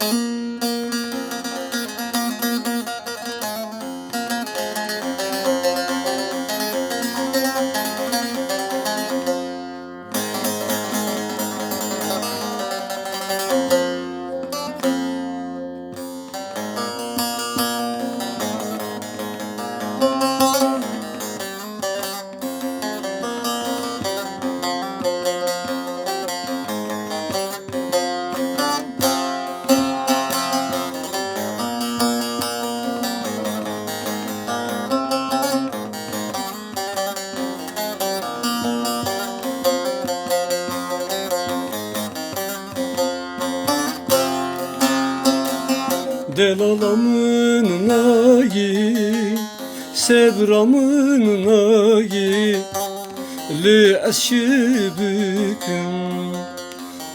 Música Delalamın nayi Sevramın nayi Li eşibüküm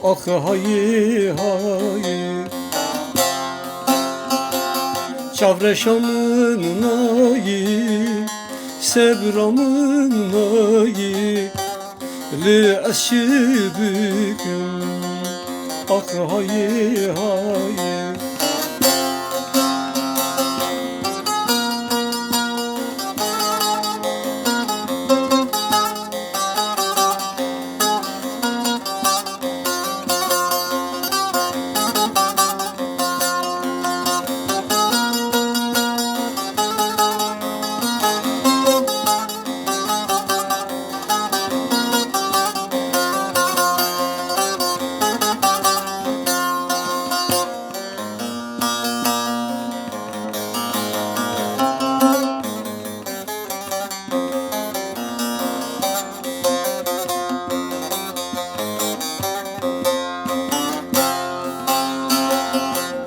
Ah hayi hayi Çavreşamın nayi Sevramın nayi Li eşibüküm Ah hayi hayi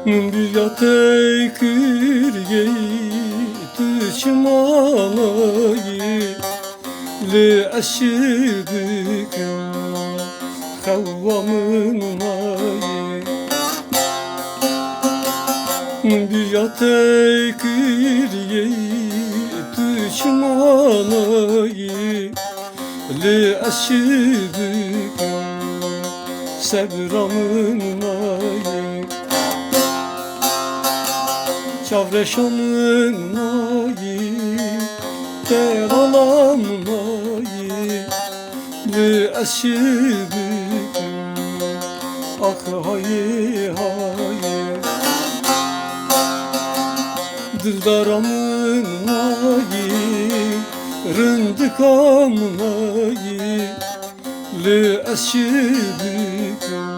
Bilatey küryeyi tışmanayı Li eşibüküm Havvamın ayı Bilatey küryeyi tışmanayı Li eşibüküm Sevramın ayı Çavreşamın nayi Delalamın nayi Li eşibüküm Ah hayi hayi Dildaramın nayi Rındıkamın nayi Li eşibüküm